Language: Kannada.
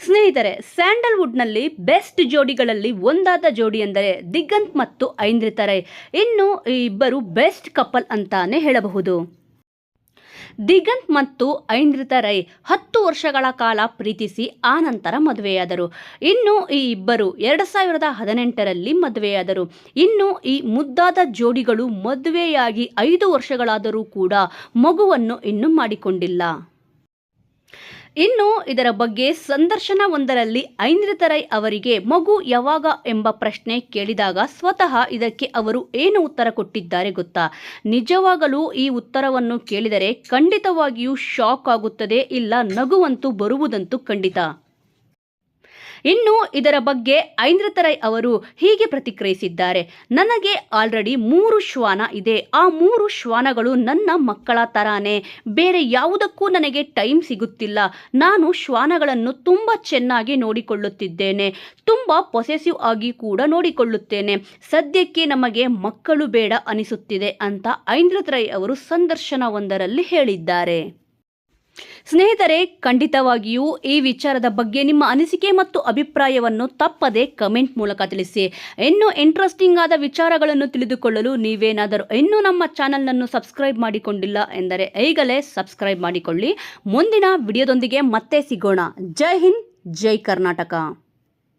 ಸ್ನೇಹಿತರೆ, ಸ್ಯಾಂಡಲ್ವುಡ್ನಲ್ಲಿ ಬೆಸ್ಟ್ ಜೋಡಿಗಳಲ್ಲಿ ಒಂದಾದ ಜೋಡಿ ಎಂದರೆ ದಿಗ್ಗಂತ್ ಮತ್ತು ಐಂದ್ರಿತ ರೈ ಇನ್ನು ಈ ಇಬ್ಬರು ಬೆಸ್ಟ್ ಕಪಲ್ ಅಂತಾನೆ ಹೇಳಬಹುದು. ದಿಗಂತ್ ಮತ್ತು ಐಂದ್ರಿತ ರೈ ಹತ್ತು ವರ್ಷಗಳ ಕಾಲ ಪ್ರೀತಿಸಿ ಆ ನಂತರ ಮದುವೆಯಾದರು. ಇನ್ನು ಈ ಇಬ್ಬರು ಎರಡು ಸಾವಿರದ ಹದಿನೆಂಟರಲ್ಲಿ ಮದುವೆಯಾದರು. ಇನ್ನು ಈ ಮುದ್ದಾದ ಜೋಡಿಗಳು ಮದುವೆಯಾಗಿ ಐದು ವರ್ಷಗಳಾದರೂ ಕೂಡ ಮಗುವನ್ನು ಇನ್ನೂ ಮಾಡಿಕೊಂಡಿಲ್ಲ. ಇನ್ನು ಇದರ ಬಗ್ಗೆ ಸಂದರ್ಶನವೊಂದರಲ್ಲಿ ಐಂದ್ರಿತ ರೈ ಅವರಿಗೆ ಮಗು ಯಾವಾಗ ಎಂಬ ಪ್ರಶ್ನೆ ಕೇಳಿದಾಗ ಸ್ವತಃ ಇದಕ್ಕೆ ಅವರು ಏನು ಉತ್ತರ ಕೊಟ್ಟಿದ್ದಾರೆ ಗೊತ್ತಾ? ನಿಜವಾಗಲೂ ಈ ಉತ್ತರವನ್ನು ಕೇಳಿದರೆ ಖಂಡಿತವಾಗಿಯೂ ಶಾಕ್ ಆಗುತ್ತದೆ ಇಲ್ಲ ನಗುವಂತೂ ಬರುವುದಂತೂ ಖಂಡಿತ. ಇನ್ನು ಇದರ ಬಗ್ಗೆ ಐಂದ್ರತರೈ ಅವರು ಹೀಗೆ ಪ್ರತಿಕ್ರಿಯಿಸಿದ್ದಾರೆ. ನನಗೆ ಆಲ್ರೆಡಿ ಮೂರು ಶ್ವಾನ ಇದೆ. ಆ ಮೂರು ಶ್ವಾನಗಳು ನನ್ನ ಮಕ್ಕಳ ತರಾನೇ. ಬೇರೆ ಯಾವುದಕ್ಕೂ ನನಗೆ ಟೈಮ್ ಸಿಗುತ್ತಿಲ್ಲ. ನಾನು ಶ್ವಾನಗಳನ್ನು ತುಂಬ ಚೆನ್ನಾಗಿ ನೋಡಿಕೊಳ್ಳುತ್ತಿದ್ದೇನೆ. ತುಂಬ ಪೊಸೆಸಿವ್ ಆಗಿ ಕೂಡ ನೋಡಿಕೊಳ್ಳುತ್ತೇನೆ. ಸದ್ಯಕ್ಕೆ ನಮಗೆ ಮಕ್ಕಳು ಬೇಡ ಅನಿಸುತ್ತಿದೆ ಅಂತ ಐಂದ್ರತ್ರೈ ಅವರು ಸಂದರ್ಶನವೊಂದರಲ್ಲಿ ಹೇಳಿದ್ದಾರೆ. ಸ್ನೇಹಿತರೆ, ಖಂಡಿತವಾಗಿಯೂ ಈ ವಿಚಾರದ ಬಗ್ಗೆ ನಿಮ್ಮ ಅನಿಸಿಕೆ ಮತ್ತು ಅಭಿಪ್ರಾಯವನ್ನು ತಪ್ಪದೆ ಕಮೆಂಟ್ ಮೂಲಕ ತಿಳಿಸಿ. ಇನ್ನೂ ಇಂಟ್ರೆಸ್ಟಿಂಗ್ ಆದ ವಿಚಾರಗಳನ್ನು ತಿಳಿದುಕೊಳ್ಳಲು ನೀವೇನಾದರೂ ಇನ್ನೂ ನಮ್ಮ ಚಾನಲ್ನನ್ನು ಸಬ್ಸ್ಕ್ರೈಬ್ ಮಾಡಿಕೊಂಡಿಲ್ಲ ಎಂದರೆ ಈಗಲೇ ಸಬ್ಸ್ಕ್ರೈಬ್ ಮಾಡಿಕೊಳ್ಳಿ. ಮುಂದಿನ ವಿಡಿಯೋದೊಂದಿಗೆ ಮತ್ತೆ ಸಿಗೋಣ. ಜೈ ಹಿಂದ್, ಜೈ ಕರ್ನಾಟಕ.